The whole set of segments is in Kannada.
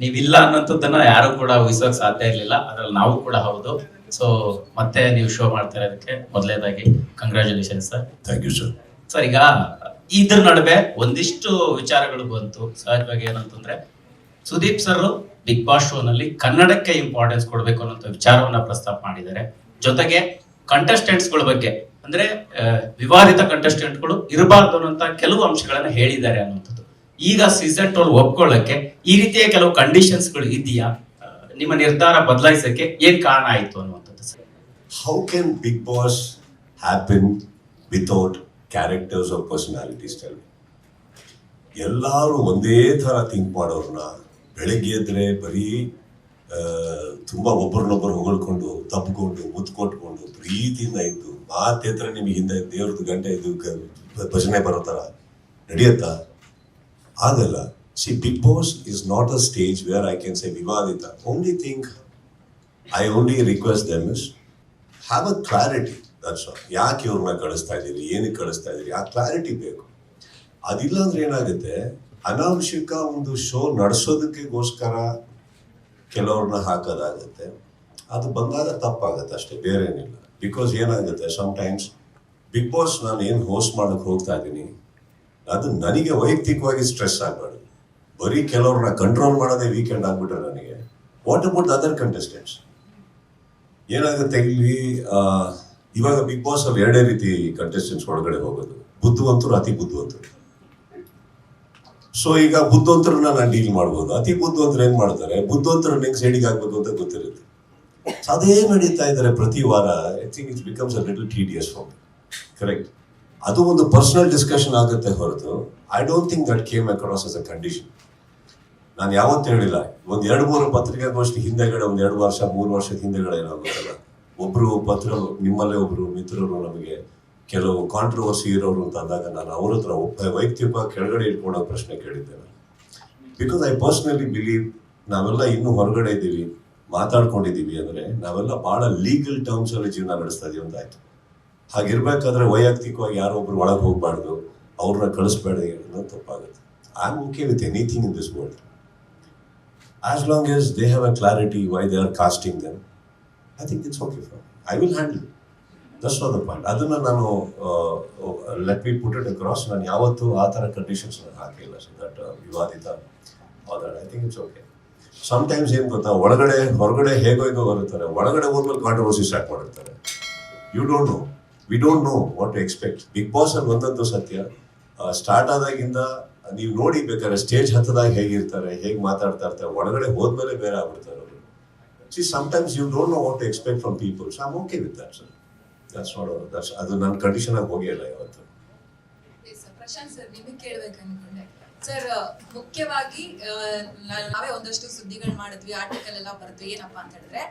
ನೀವಿಲ್ಲ ಅನ್ನೋಂಥದ್ದನ್ನ ಯಾರು ಕೂಡ ಊಹಿಸೋಕೆ ಸಾಧ್ಯ ಇರಲಿಲ್ಲ. ಅದ್ರಲ್ಲಿ ನಾವು ಕೂಡ ಹೌದು. ಸೊ ಮತ್ತೆ ನೀವು ಶೋ ಮಾಡ್ತಾ ಇರೋದಕ್ಕೆ ಮೊದಲನೇದಾಗಿ congratulation sir thank you sir sir ಈಗ ಇದ್ರ ನಡುವೆ ಒಂದಿಷ್ಟು ವಿಚಾರಗಳು ಬಂತು. ಸಹಜವಾಗಿ ಏನಂತಂದ್ರೆ Sudeep sir Big Boss show ನಲ್ಲಿ ಕನ್ನಡಕ್ಕೆ ಇಂಪಾರ್ಟೆನ್ಸ್ ಕೊಡಬೇಕು ಅನ್ನೋಂಥ ವಿಚಾರವನ್ನ ಪ್ರಸ್ತಾಪ ಮಾಡಿದ್ದಾರೆ. ಜೊತೆಗೆ ಕಂಟೆಸ್ಟೆಂಟ್ಸ್ಗಳ ಗಳ ಬಗ್ಗೆ ಅಂದ್ರೆ ವಿವಾದಿತ ಕಂಟೆಸ್ಟೆಂಟ್ಗಳು ಇರಬಾರ್ದು ಅನ್ನೋಂಥ ಕೆಲವು ಅಂಶಗಳನ್ನ ಹೇಳಿದ್ದಾರೆ ಅನ್ನುವಂಥದ್ದು ಈಗ ಸೀಸನ್ ಟೋಲ್ ಒಪ್ಕೊಳ್ಳಕ್ಕೆ ಈ ರೀತಿಯ ಕೆಲವು ಕಂಡೀಷನ್ಸ್ಗಳು ಇದೆಯಾ ನಿಮ್ಮ ನಿರ್ಧಾರ ಬದಲಾಯಿಸಕ್ಕೆ ಏನ್ ಕಾರಣ ಆಯ್ತು ಅನ್ನುವಂಥದ್ದು sir. How can Big Boss happen without characters of personalities ಎಲ್ಲರೂ ಒಂದೇ ಥರ ಥಿಂಕ್ ಮಾಡೋರನ್ನ ಬೆಳಗ್ಗೆ ಎದ್ರೆ ಬರೀ ತುಂಬ ಒಬ್ಬರನ್ನೊಬ್ಬರು ಹೊಗಳ್ಕೊಂಡು, ತಬ್ಕೊಂಡು ಮುತ್ತು ಕೊಟ್ಕೊಂಡು ಪ್ರೀತಿಯಿಂದ ಇದ್ದು ಮಾತೆತ್ರ ನಿಮಗೆ ಹಿಂದೆ ದೇವ್ರದ್ದು ಗಂಟೆ ಇದು ಭಜನೆ ಬರೋ ಥರ ನಡೆಯತ್ತಾ? ಆಗಲ್ಲ see Big Boss is not a stage where I can say ವಿವಾದಿತ only thing I only request them is have a clarity that's ಯಾಕೆ ಇವ್ರನ್ನ ಕಳಿಸ್ತಾ ಇದ್ದೀರಿ? ಏನಕ್ಕೆ ಕಳಿಸ್ತಾ ಇದ್ದೀರಿ? ಆ ಕ್ಲಾರಿಟಿ ಬೇಕು. ಅದಿಲ್ಲ ಅಂದ್ರೆ ಏನಾಗುತ್ತೆ? ಅನಾವಶ್ಯಕ ಒಂದು ಶೋ ನಡೆಸೋದಕ್ಕೆಗೋಸ್ಕರ ಕೆಲವ್ರನ್ನ ಹಾಕೋದಾಗುತ್ತೆ. ಅದು ಬಂದಾಗ ತಪ್ಪಾಗುತ್ತೆ ಅಷ್ಟೇ ಬೇರೆ ಏನಿಲ್ಲ ಬಿಕಾಸ್ ಏನಾಗುತ್ತೆ ಟೈಮ್ಸ್ ಬಿಗ್ ಬಾಸ್ ನಾನು ಏನು ಹೋಸ್ಟ್ ಮಾಡೋಕ್ಕೆ ಹೋಗ್ತಾ ಇದ್ದೀನಿ ಅದು ನನಗೆ ವೈಯಕ್ತಿಕವಾಗಿ ಸ್ಟ್ರೆಸ್ ಆಗಬಾರ್ದು. ಬರೀ ಕೆಲವ್ರನ್ನ ಕಂಟ್ರೋಲ್ ಮಾಡೋದೇ ವೀಕೆಂಡ್ ಆಗ್ಬಿಟ್ರೆ ನನಗೆ. ವಾಟ್ ಅಬೌಟ್ ಅದರ್ ಕಂಟೆಸ್ಟೆಂಟ್ಸ್ ಏನಾಗುತ್ತೆ ಇಲ್ಲಿ ಇವಾಗ ಬಿಗ್ ಬಾಸ್ ಅಲ್ಲಿ ಎರಡೇ ರೀತಿ ಕಂಟೆಸ್ಟೆಂಟ್ಸ್ ಒಳಗಡೆ ಹೋಗೋದು. ಬುದ್ಧಿವಂತರು, ಅತಿ ಬುದ್ಧಿವಂತರು. ಸೊ ಈಗ ಬುದ್ಧಿವಂತರನ್ನ ನಾನು ಡೀಲ್ ಮಾಡ್ಬೋದು. ಅತಿ ಬುದ್ಧಿವಂತರು ಏನ್ ಮಾಡ್ತಾರೆ? ಬುದ್ಧಿವಂತರು ನಿಂಗೆ ಸೈಡಿಗೆ ಆಗ್ಬೋದು ಅಂತ ಗೊತ್ತಿರುತ್ತೆ. ಅದೇ ನಡೀತಾ ಇದ್ದಾರೆ ಪ್ರತಿ ವಾರ. I think it's becomes a little as for correct ಅದು ಒಂದು ಪರ್ಸನಲ್ ಡಿಸ್ಕಷನ್ ಆಗುತ್ತೆ ಹೊರತು. I don't think that came across as a condition ನಾನು ಯಾವತ್ತೂ ಹೇಳಿಲ್ಲ, ಒಂದು ಎರಡು ಮೂರು ಪತ್ರಿಕಾಗೋಷ್ಠಿ ಹಿಂದೆಗಡೆ, ಒಂದು ಎರಡು ವರ್ಷ, ಮೂರು ವರ್ಷದ ಹಿಂದೆಗಡೆ ಏನಾಗುತ್ತಲ್ಲ ಒಬ್ಬರು ಪತ್ರ, ನಿಮ್ಮಲ್ಲೇ ಒಬ್ಬರು ಮಿತ್ರರು ನಮಗೆ ಕೆಲವು ಕಾಂಟ್ರವರ್ಸಿ ಇರೋರು ಅಂತ ಅಂದಾಗ ನಾನು ಅವ್ರ ಹತ್ರ ವೈಯಕ್ತಿಕ ಕೆಳಗಡೆ ಇಟ್ಕೊಳ್ಳೋ ಪ್ರಶ್ನೆ ಕೇಳಿದ್ದೆ ನಾನು. ಬಿಕಾಸ್ ಐ ಪರ್ಸ್ನಲಿ ಬಿಲೀವ್ ನಾವೆಲ್ಲ ಇನ್ನೂ ಹೊರಗಡೆ ಇದ್ದೀವಿ, ಮಾತಾಡ್ಕೊಂಡಿದ್ದೀವಿ ಅಂದರೆ ನಾವೆಲ್ಲ ಭಾಳ ಲೀಗಲ್ ಟರ್ಮ್ಸಲ್ಲಿ ಜೀವನ ನಡೆಸ್ತಾ ಇದೀವಿ ಅಂತ ಆಯ್ತು. ಹಾಗಿರ್ಬೇಕಾದ್ರೆ ವೈಯಕ್ತಿಕವಾಗಿ ಯಾರೋ ಒಬ್ರು ಒಳಗೆ ಹೋಗ್ಬಾರ್ದು, ಅವ್ರನ್ನ ಕಳಿಸ್ಬೇಡ ಅನ್ನೋದು ತಪ್ಪಾಗುತ್ತೆ. I am okay with anything in this world as long as they have a clarity why they are casting them I think it's okay for I will handle that's not the point ಅದನ್ನು ನಾನು let me put it across ನಾನು ಯಾವತ್ತೂ ಆ ಥರ ಕಂಡೀಷನ್ಸ್ ಹಾಕಿಲ್ಲ ಸೊ ದಟ್ ವಿವಾದಿತ I think it's okay times ಏನು ಗೊತ್ತಾ, ಒಳಗಡೆ, ಹೊರಗಡೆ ಹೇಗೋ ಹೇಗೋ ಬರುತ್ತಾರೆ. ಒಳಗಡೆ ಹೋದ್ಮೇಲೆ ಕಾಂಟ್ರವರ್ಸಿ ಸ್ಟಾರ್ಟ್ ಮಾಡಿರ್ತಾರೆ you don't know we don't know what to expect Big Boss ಅಲ್ಲಿ ಒಂದಂತೂ ಸತ್ಯ. ಸ್ಟಾರ್ಟ್ ಆದಾಗಿಂದ ನೀವು ನೋಡಿ ಬೇಕಾದ್ರೆ ಸ್ಟೇಜ್ ಹತ್ತದಾಗ ಹೇಗಿರ್ತಾರೆ ಹೇಗೆ ಮಾತಾಡ್ತಾ ಇರ್ತಾರೆ, ಒಳಗಡೆ ಹೋದ್ಮೇಲೆ ಬೇರೆ ಆಗ್ಬಿಡ್ತಾರೆ ಅವರು. See times you don't know what to expect from people so I'm okay with that sir that's not that's ಅದು ನನ್ನ ಕಂಡೀಷನ್ ಆಗಿ ಹೋಗಿಲ್ಲ ಯಾವತ್ತು. ಎಸ್ ಪ್ರಶಾಂತ್ ಸರ್ ನಿಮಗೆ ಕೇಳಬೇಕು ಅನ್ಕೊಂಡೆ. ಸರ್ ಮುಖ್ಯವಾಗಿ ನಾವೇ ಒಂದಷ್ಟು ಸುದ್ದಿಗಳು ಮಾಡಿದ್ವಿ ಆರ್ಟಿಕಲ್ ಎಲ್ಲ ಬರೆದ್ವಿ, ಏನಪ್ಪಾ ಅಂತ ಹೇಳಿದ್ರೆ,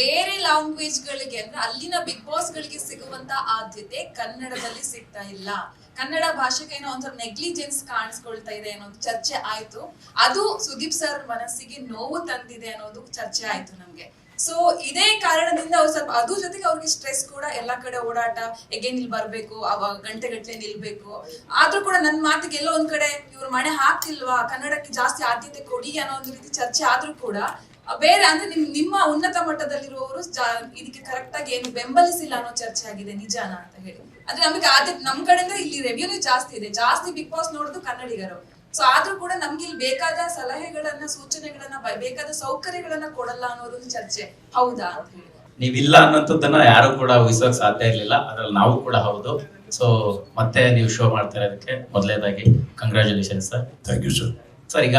ಬೇರೆ ಲ್ಯಾಂಗ್ವೇಜ್ ಗಳಿಗೆ ಅಂದ್ರೆ ಅಲ್ಲಿನ ಬಿಗ್ ಬಾಸ್ ಗಳಿಗೆ ಸಿಗುವಂತ ಆದ್ಯತೆ ಕನ್ನಡದಲ್ಲಿ ಸಿಗ್ತಾ ಇಲ್ಲ. ಕನ್ನಡ ಭಾಷೆಗೆ ಏನೋ ಒಂಥರ ನೆಗ್ಲಿಜೆನ್ಸ್ ಕಾಣಿಸ್ಕೊಳ್ತಾ ಇದೆ ಅನ್ನೋದು ಚರ್ಚೆ ಆಯ್ತು. ಅದು ಸುದೀಪ್ ಸರ್ ಮನಸ್ಸಿಗೆ ನೋವು ತಂದಿದೆ ಅನ್ನೋದು ಚರ್ಚೆ ಆಯ್ತು ನಮ್ಗೆ. ಸೊ ಇದೇ ಕಾರಣದಿಂದ ಅವ್ರು ಸ್ವಲ್ಪ ಅದ್ರ ಜೊತೆಗೆ ಅವ್ರಿಗೆ ಸ್ಟ್ರೆಸ್ ಕೂಡ ಎಲ್ಲಾ ಕಡೆ ಓಡಾಟ ಎಗೇನ್ ಇಲ್ಲಿ ಬರ್ಬೇಕು ಅವಾಗ ಗಂಟೆ ಗಟ್ಟಲೆ ನಿಲ್ಬೇಕು. ಆದ್ರೂ ಕೂಡ ನನ್ನ ಮಾತಿಗೆ ಎಲ್ಲೋ ಒಂದ್ ಕಡೆ ಇವ್ರು ಮನೆ ಹಾಕ್ತಿಲ್ವಾ, ಕನ್ನಡಕ್ಕೆ ಜಾಸ್ತಿ ಆದ್ಯತೆ ಕೊಡಿ ಅನ್ನೋ ಒಂದು ರೀತಿ ಚರ್ಚೆ ಆದ್ರೂ ಕೂಡ ಬೇರೆ ಅಂದ್ರೆ ನಿಮ್, ನಿಮ್ಮ ಉನ್ನತ ಮಟ್ಟದಲ್ಲಿರುವವರು ಇದಕ್ಕೆ ಕರೆಕ್ಟ್ ಆಗಿ ಏನು ಬೆಂಬಲಿಸಿಲ್ಲ ಅನ್ನೋ ಚರ್ಚೆ ಆಗಿದೆ, ನಿಜಾನ ಅಂತ ಹೇಳಿ. ಅಂದ್ರೆ ನಮಗೆ ಆದ್ಯತೆ, ನಮ್ ಕಡೆಯಿಂದ ಇಲ್ಲಿ ರೆವಿನ್ಯೂ ಜಾಸ್ತಿ ಇದೆ. ಜಾಸ್ತಿ ಬಿಗ್ ಬಾಸ್ ನೋಡೋದು ಕನ್ನಡಿಗರು ಸೊ ಆದ್ರೂ ಕೂಡ ನಮ್ಗೆ ಇಲ್ಲಿ ಬೇಕಾದ ಸಲಹೆಗಳನ್ನ ಸೂಚನೆಗಳನ್ನ ಬ- ಬೇಕಾದ ಸೌಕರ್ಯಗಳನ್ನ ಕೊಡಲ್ಲ ಅನ್ನೋದೊಂದು ಚರ್ಚೆ. ಹೌದಾ? ಅಂತ ಹೇಳಿ ನೀವಿಲ್ಲ ಅನ್ನೋಂಥದ್ದನ್ನ ಯಾರು ಕೂಡ ಊಹಿಸೋಕ್ ಸಾಧ್ಯ ಇರಲಿಲ್ಲ. ಅದ್ರಲ್ಲಿ ನಾವು ಕೂಡ ಹೌದು. ಸೊ ಮತ್ತೆ ನೀವು ಶೋ ಮಾಡ್ತಾರೆ ಅದಕ್ಕೆ ಮೊದಲನೇದಾಗಿ congratulation sir thank you sir sir ಈಗ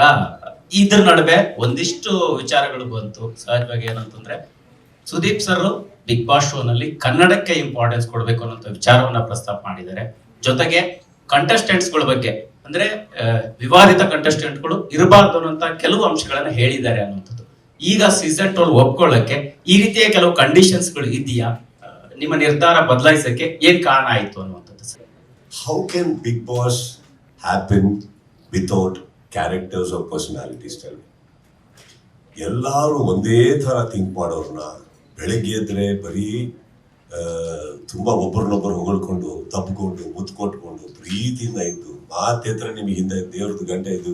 ಇದ್ರ ನಡುವೆ ಒಂದಿಷ್ಟು ವಿಚಾರಗಳು ಬಂತು. ಸಹಜವಾಗಿ ಏನಂತಂದ್ರೆ Sudeep sir Big Boss show ನಲ್ಲಿ ಕನ್ನಡಕ್ಕೆ ಇಂಪಾರ್ಟೆನ್ಸ್ ಕೊಡಬೇಕು ಅನ್ನೋ ವಿಚಾರವನ್ನ ಪ್ರಸ್ತಾಪ ಮಾಡಿದ್ದಾರೆ. ಜೊತೆಗೆ ಕಂಟೆಸ್ಟೆಂಟ್ಸ್ಗಳ ಬಗ್ಗೆ ಅಂದ್ರೆ ವಿವಾದಿತ ಕಂಟೆಸ್ಟೆಂಟ್ಗಳು ಇರಬಾರ್ದು ಅನ್ನೋಂತ ಕೆಲವು ಅಂಶಗಳನ್ನ ಹೇಳಿದ್ದಾರೆ ಅನ್ನುವಂಥದ್ದು. ಈಗ ಸೀಸನ್ ಟೋಲ್ ಒಪ್ಕೊಳ್ಳಕ್ಕೆ ಈ ರೀತಿಯ ಕೆಲವು ಕಂಡೀಷನ್ಸ್ಗಳು ಇದೆಯಾ ನಿಮ್ಮ ನಿರ್ಧಾರ ಬದಲಾಯಿಸಕ್ಕೆ ಏನ್ ಕಾರಣ ಆಯ್ತು ಅನ್ನುವಂಥದ್ದು sir? How can Big Boss happen without characters of personalities ಎಲ್ಲರೂ ಒಂದೇ ಥರ ಥಿಂಕ್ ಮಾಡೋರನ್ನ ಬೆಳಗ್ಗೆ ಎದ್ರೆ ಬರೀ ತುಂಬಾ ಒಬ್ಬರನ್ನೊಬ್ಬರು ಹೊಗಳ್ಕೊಂಡು, ತಬ್ಕೊಂಡು ಮುತ್ತು ಕೊಟ್ಕೊಂಡು ಪ್ರೀತಿಯಿಂದ ಇದ್ದು ಮಾತೆತ್ರ ನಿಮಗೆ ಹಿಂದೆ ದೇವ್ರದ್ದು ಗಂಟೆ ಇದು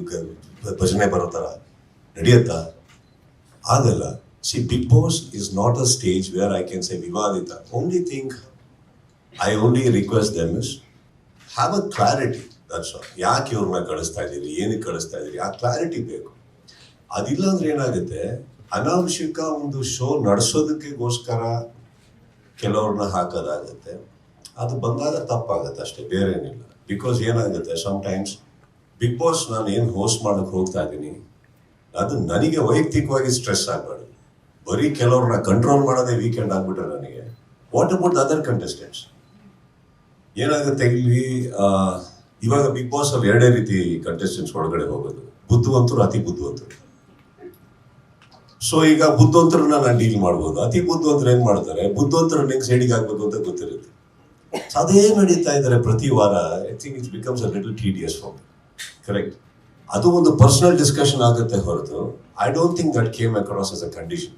ಭಜನೆ ಬರೋ ಥರ ನಡೆಯುತ್ತಾ? ಆಗಲ್ಲ. See Big Boss is not a stage where I can say ವಿವಾದಿತ. Only thing I only request them is have a clarity that's ಯಾಕೆ ಇವ್ರನ್ನ ಕಳಿಸ್ತಾ ಇದ್ದೀರಿ? ಏನಕ್ಕೆ ಕಳಿಸ್ತಾ ಇದ್ದೀರಿ? ಆ ಕ್ಲಾರಿಟಿ ಬೇಕು. ಅದಿಲ್ಲ ಅಂದ್ರೆ ಏನಾಗುತ್ತೆ? ಅನಾವಶ್ಯಕ ಒಂದು ಶೋ ನಡೆಸೋದಕ್ಕೆಗೋಸ್ಕರ ಕೆಲವ್ರನ್ನ ಹಾಕೋದಾಗತ್ತೆ. ಅದು ಬಂದಾಗ ತಪ್ಪಾಗತ್ತೆ ಅಷ್ಟೇ. ಬೇರೆ ಏನಿಲ್ಲ ಬಿಕಾಸ್ ಏನಾಗುತ್ತೆ ಟೈಮ್ಸ್ ಬಿಗ್ ಬಾಸ್ ನಾನು ಏನು ಹೋಸ್ಟ್ ಮಾಡಕ್ಕೆ ಹೋಗ್ತಾ ಇದ್ದೀನಿ ಅದು ನನಗೆ ವೈಯಕ್ತಿಕವಾಗಿ ಸ್ಟ್ರೆಸ್ ಆಗಬಾರ್ದು. ಬರೀ ಕೆಲವ್ರನ್ನ ಕಂಟ್ರೋಲ್ ಮಾಡೋದೇ ವೀಕೆಂಡ್ ಆಗ್ಬಿಟ್ರೆ ನನಗೆ. What about the other contestants ಏನಾಗುತ್ತೆ ಇಲ್ಲಿ ಇವಾಗ ಬಿಗ್ ಬಾಸ್ ಅಲ್ಲಿ ಎರಡೇ ರೀತಿ ಕಂಟೆಸ್ಟೆಂಟ್ಸ್ ಒಳಗಡೆ ಹೋಗೋದು. ಬುದ್ಧಿವಂತರು, ಅತಿ ಬುದ್ಧಿವಂತರು. ಸೊ ಈಗ ಬುದ್ಧಿವಂತರನ್ನ ನಾನು ಡೀಲ್ ಮಾಡ್ಬೋದು. ಅತಿ ಬುದ್ಧಿವಂತರು ಏನ್ ಮಾಡ್ತಾರೆ? ಬುದ್ಧಿವಂತರು ನಿಂಗೆ ಸೈಡಿಗೆ ಆಗ್ಬೋದು ಅಂತ ಗೊತ್ತಿರುತ್ತೆ. ಅದೇ ನಡೀತಾ ಇದ್ದಾರೆ ಪ್ರತಿ ವಾರ. I think it's becomes a little as for correct ಅದು ಒಂದು ಪರ್ಸನಲ್ ಡಿಸ್ಕಷನ್ ಆಗುತ್ತೆ ಹೊರತು. I don't think that came across as a condition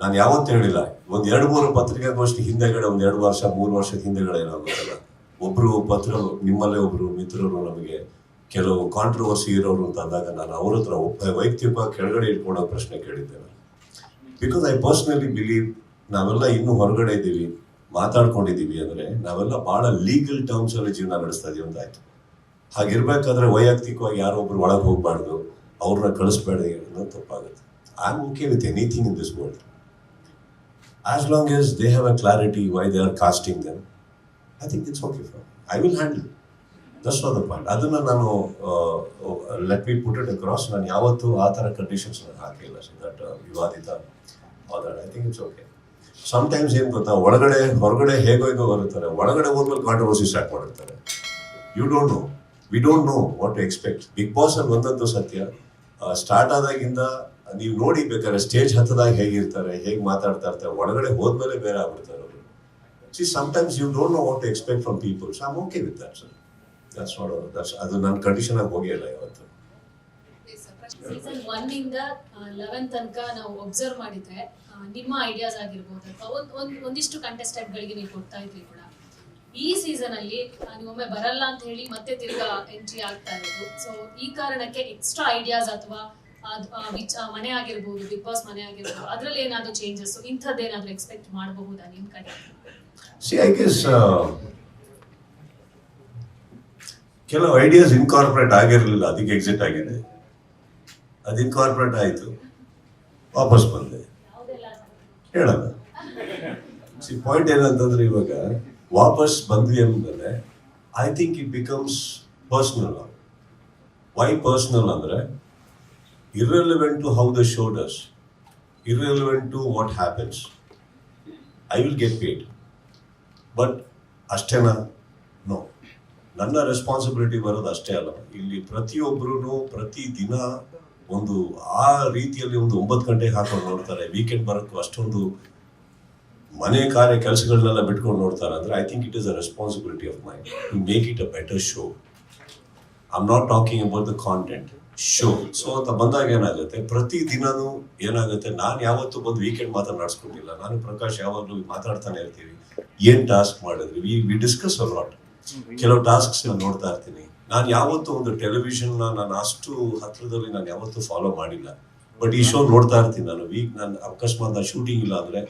ನಾನು ಯಾವತ್ತೂ ಹೇಳಿಲ್ಲ. ಒಂದು ಎರಡು, ಮೂರು ಪತ್ರಿಕಾಗೋಷ್ಠಿ ಹಿಂದೆಗಡೆ, ಒಂದು ಎರಡು ವರ್ಷ, ಮೂರು ವರ್ಷದ ಹಿಂದೆಗಡೆ ಏನಾಗುತ್ತಲ್ಲ ಒಬ್ರು ಪತ್ರ, ನಿಮ್ಮಲ್ಲೇ ಒಬ್ರು ಮಿತ್ರರು ನಮಗೆ ಕೆಲವು ಕಾಂಟ್ರವರ್ಸಿ ಇರೋರು ಅಂತ ಅಂದಾಗ ನಾನು ಅವ್ರ ಹತ್ರ ವೈಯಕ್ತಿಕ ಕೆಳಗಡೆ ಇಟ್ಕೊಳ್ಳೋ ಪ್ರಶ್ನೆ ಕೇಳಿದ್ದೆ ನಾನು. ಬಿಕಾಸ್ ಐ ಪರ್ಸ್ನಲಿ ಬಿಲೀವ್ ನಾವೆಲ್ಲ ಇನ್ನೂ ಹೊರಗಡೆ ಇದ್ದೀವಿ. ಮಾತಾಡ್ಕೊಂಡಿದ್ದೀವಿ ಅಂದ್ರೆ ನಾವೆಲ್ಲ ಬಹಳ ಲೀಗಲ್ ಟರ್ಮ್ಸ್ ಅಲ್ಲಿ ಜೀವನ ನಡೆಸ್ತಾ ಇದೀವಿ ಅಂತ ಆಯ್ತು. ಹಾಗಿರ್ಬೇಕಾದ್ರೆ ವೈಯಕ್ತಿಕವಾಗಿ ಯಾರೋ ಒಬ್ರು ಒಳಗೆ ಹೋಗ್ಬಾರ್ದು ಅವ್ರನ್ನ ಕಳಿಸ್ಬೇಡ ಅನ್ನೋದು ತಪ್ಪಾಗುತ್ತೆ. I am okay with anything in this world as long as they have a clarity why they are casting them I think it's okay for I will handle that's not the point ಅದನ್ನ ನಾನು let me put it across ನಾನು ಯಾವತ್ತೂ ಆ ಥರ ಕಂಡೀಷನ್ಸ್ ಹಾಕಿಲ್ಲ. ಸೊ ದಟ್ ವಿವಾದಿತ I think it's okay times ಏನ್ ಗೊತ್ತಾ? ಒಳಗಡೆ, ಹೊರಗಡೆ ಹೇಗೋ ಹೇಗೋ ಬರುತ್ತಾರೆ. ಒಳಗಡೆ ಹೋದ್ಮೇಲೆ ಕಾಂಟ್ರವರ್ಸಿ ಸ್ಟಾರ್ಟ್ ಮಾಡಿರ್ತಾರೆ you don't know we don't know what to expect Big Boss ಅಲ್ಲಿ ಒಂದಂತೂ ಸತ್ಯ. ಸ್ಟಾರ್ಟ್ ಆದಾಗಿಂದ ನೀವು ನೋಡಿ ಬೇಕಾದ್ರೆ ಸ್ಟೇಜ್ ಹತ್ತದಾಗ ಹೇಗಿರ್ತಾರೆ, ಹೇಗೆ ಮಾತಾಡ್ತಾ ಇರ್ತಾರೆ, ಒಳಗಡೆ ಹೋದ್ಮೇಲೆ ಬೇರೆ ಆಗ್ಬಿಡ್ತಾರೆ ಅವರು. See times you don't know what to expect from people so I'm okay with that sir that's not that's ಅದು ನನ್ನ ಕಂಡೀಷನ್ ಆಗಿ ಹೋಗಿಲ್ಲ ಯಾವತ್ತು. ಸೀಸನ್ ಒನ್ ಇಂದ ಲೆವೆನ್ ತನಕ ನಾವು ಒಬ್ಸರ್ವ್ ಮಾಡಿದ್ರೆ ನಿಮ್ಮ ಐಡಿಯಾಸ್ ಆಗಿರ್ಬೋದು. ಅಥವಾ ಒಂದ್ ಒಂದ್, ಒಂದಿಷ್ಟು ಕಂಟೆಸ್ಟೆಂಟ್ ಗಳಿಗೆ ನೀವು ಕೊಡ್ತಾ ಇದ್ರಿ ಕೂಡ. ಈ ಸೀಸನ್ ಅಲ್ಲಿ ನೀವೊಮ್ಮೆ ಬರಲ್ಲ ಅಂತ ಹೇಳಿ ಮತ್ತೆ ತಿರ್ಗಾ ಎಂಟ್ರಿ ಆಗ್ತಾ ಇರೋದು. ಸೊ ಈ ಕಾರಣಕ್ಕೆ ಎಕ್ಸ್ಟ್ರಾ ಐಡಿಯಾಸ್ ಅಥವಾ ಮನೆ ಆಗಿರ್ಬೋದು ಬಿಗ್ ಬಾಸ್ ಮನೆ ಆಗಿರ್ಬೋದು, ಅದ್ರಲ್ಲಿ ಏನಾದ್ರು ಚೇಂಜಸ್ ಇಂಥದ್ದೇನಾದ್ರೂ ಎಕ್ಸ್ಪೆಕ್ಟ್ ಮಾಡಬಹುದಾ ನಿಮ್ ಕಡೆ? ಸಿ ಐ ಕೆಲವು ಐಡಿಯಾಸ್ ಇನ್ಕಾರ್ಪೊರೇಟ್ ಆಗಿರಲಿಲ್ಲ, ಅದಕ್ಕೆ ಎಕ್ಸಿಟ್ ಆಗಿದೆ. ಅದು ಇನ್ಕಾರ್ಪೊರೇಟ್ ಆಯಿತು. ವಾಪಸ್ ಬಂದೆ. ಹೇಳಲ್ಲ ಸಿ ಪಾಯಿಂಟ್ ಏನಂತಂದ್ರೆ ಇವಾಗ ವಾಪಸ್ ಬಂದ್ವಿ ಅಂದ್ಮೇಲೆ I think it becomes personal why personal ಅಂದ್ರೆ irrelevant to how the show does irrelevant to what happens I will get paid but ಅಷ್ಟೇನಾ? ನೋ ನನ್ನ ರೆಸ್ಪಾನ್ಸಿಬಿಲಿಟಿ ಬರೋದು ಅಷ್ಟೇ ಅಲ್ಲ. ಇಲ್ಲಿ ಪ್ರತಿಯೊಬ್ಬರು ಪ್ರತಿ ದಿನ ಒಂದು ಆ ರೀತಿಯಲ್ಲಿ ಒಂದು ಒಂಬತ್ತು ಗಂಟೆಗೆ ಹಾಕೊಂಡು ನೋಡ್ತಾರೆ. ವೀಕೆಂಡ್ ಬರೋಕ್ಕೂ ಅಷ್ಟೊಂದು ಮನೆ ಕಾರ್ಯ ಕೆಲಸಗಳನ್ನೆಲ್ಲ ಬಿಟ್ಕೊಂಡು ನೋಡ್ತಾರೆ. ಅಂದರೆ I think it is a responsibility of my to make it a better show I am not talking about the content show so ಅಂತ ಬಂದಾಗ ಏನಾಗುತ್ತೆ? ಪ್ರತಿ ದಿನನೂ ಏನಾಗುತ್ತೆ? ನಾನು ಯಾವತ್ತೂ ಬಂದು ವೀಕೆಂಡ್ ಮಾತ್ರ ನಡೆಸ್ಕೊಂಡಿಲ್ಲ. ನಾನು ಪ್ರಕಾಶ್ ಯಾವಾಗಲೂ ಮಾತಾಡ್ತಾನೆ ಇರ್ತೀವಿ. ಏನು ಟಾಸ್ಕ್ ಮಾಡಿದ್ವಿ we we discuss a lot ಕೆಲವು ಟಾಸ್ಕ್ಸ್ ನಾನು ನೋಡ್ತಾ ಇರ್ತೀನಿ. ನಾನು ಯಾವತ್ತೂ ಒಂದು ಟೆಲಿವಿಷನ್ ನಾನು ಅಷ್ಟು ಹತ್ರದಲ್ಲಿ ನಾನು ಯಾವತ್ತೂ ಫಾಲೋ ಮಾಡಿಲ್ಲ. ಬಟ್ ಈ ಶೋ ನೋಡ್ತಾ ಇರ್ತೀನಿ ನಾನು. ವೀಕ್ ನಾನು ಅಕಸ್ಮಾತ್ ನಾನು ಶೂಟಿಂಗ್ ಇಲ್ಲ ಅಂದ್ರೆ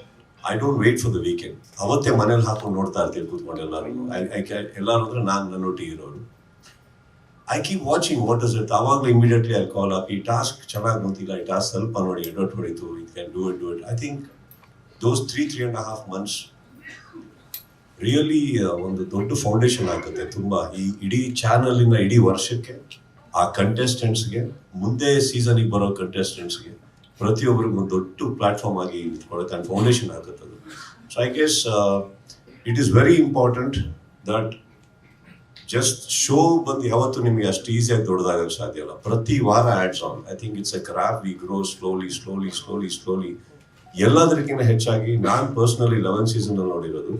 I don't wait for the weekend ಅವತ್ತೇ ಮನೇಲಿ ಹಾಕೊಂಡು ನೋಡ್ತಾ ಇರ್ತೀನಿ ಕೂತ್ಕೊಂಡು ಎಲ್ಲರೂ. ಎಲ್ಲರೂ ಅಂದ್ರೆ ನಾನು ನನ್ನೊಟ್ಟಿಗೆ ಇರೋರು. I keep watching what is it ಅವಾಗಲೇ ಇಮಿಡಿಯೇಟ್ಲಿ ಐ ಕಾಲ್ ಅಪ್ ಈ ಟಾಸ್ಕ್ ಚೆನ್ನಾಗಿ ಗೊತ್ತಿಲ್ಲ ಈ ಟಾಸ್ಕ್ ಸ್ವಲ್ಪ ನೋಡಿ ಎಡೋಟ್ ಹೊಡಿತು. It can do it do it I think those three three and half months really ಒಂದು ದೊಡ್ಡ ಫೌಂಡೇಶನ್ ಆಗುತ್ತೆ ತುಂಬಾ. ಈ ಇಡೀ ಚಾನಲಿನ ಇಡೀ ವರ್ಷಕ್ಕೆ ಆ ಕಂಟೆಸ್ಟೆಂಟ್ಸ್ಗೆ ಮುಂದೆ ಸೀಸನಿಗೆ ಬರೋ ಕಂಟೆಸ್ಟೆಂಟ್ಸ್ಗೆ ಪ್ರತಿಯೊಬ್ಬರಿಗೂ ಒಂದು ದೊಡ್ಡ ಪ್ಲಾಟ್ಫಾರ್ಮ್ ಆಗಿ ನಿಂತ್ಕೊಳ್ಳುತ್ತೆ ಅಂಡ್ ಫೌಂಡೇಶನ್ ಆಗುತ್ತೆ ಅದು. So I guess it is very important that just show ಬಂದು ಯಾವತ್ತು ನಿಮಗೆ ಅಷ್ಟು ಈಸಿಯಾಗಿ ದೊಡ್ಡದಾಗಕ್ಕೆ ಸಾಧ್ಯ ಇಲ್ಲ. ಪ್ರತಿ ವಾರ ads on I think it's a crop we grow slowly slowly slowly slowly ಎಲ್ಲದಕ್ಕಿಂತ ಹೆಚ್ಚಾಗಿ ನಾನು ಪರ್ಸ್ನಲಿ ಲೆವೆನ್ ಸೀಸನ್ ನೋಡಿರೋದು.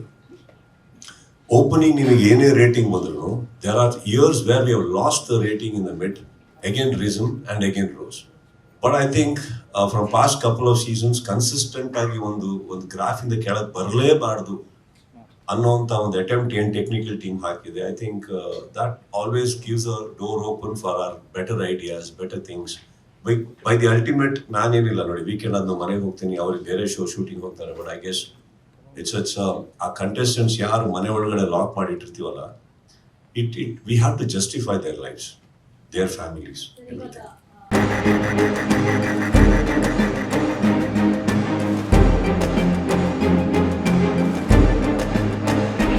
ಓಪನಿಂಗ್ ನಿಮಗೆ ಏನೇ ರೇಟಿಂಗ್ ಬಂದ್ರು there are years where have lost the rating in the mid again resume and again rose but I think from past couple of seasons consistent ಆಗಿ ಒಂದು ಒಂದು ಗ್ರಾಫ್ ಇಂದ ಕೆಳಗೆ ಬರಲೇಬಾರದು ಅನ್ನೋಂಥ ಒಂದು ಅಟೆಂಪ್ಟ್ ಏನ್ ಟೆಕ್ನಿಕಲ್ ಟೀಮ್ ಹಾಕಿದೆ. I think that always gives our door open for our better ideas better things by by the ultimate ನಾನೇನಿಲ್ಲ ನೋಡಿ ವೀಕೆಂಡ್ ಅದು ಮನೆಗೆ ಹೋಗ್ತೀನಿ, ಅವ್ರಿಗೆ ಬೇರೆ ಶೋ ಶೂಟಿಂಗ್ ಹೋಗ್ತಾರೆ but I guess it's it's ಆ ಕಂಟೆಸ್ಟೆಂಟ್ಸ್ ಯಾರು ಮನೆ ಒಳಗಡೆ lock ಮಾಡಿಟ್ಟಿರ್ತೀವಲ್ಲ it it we have to justify their lives their families ಇವಾಗ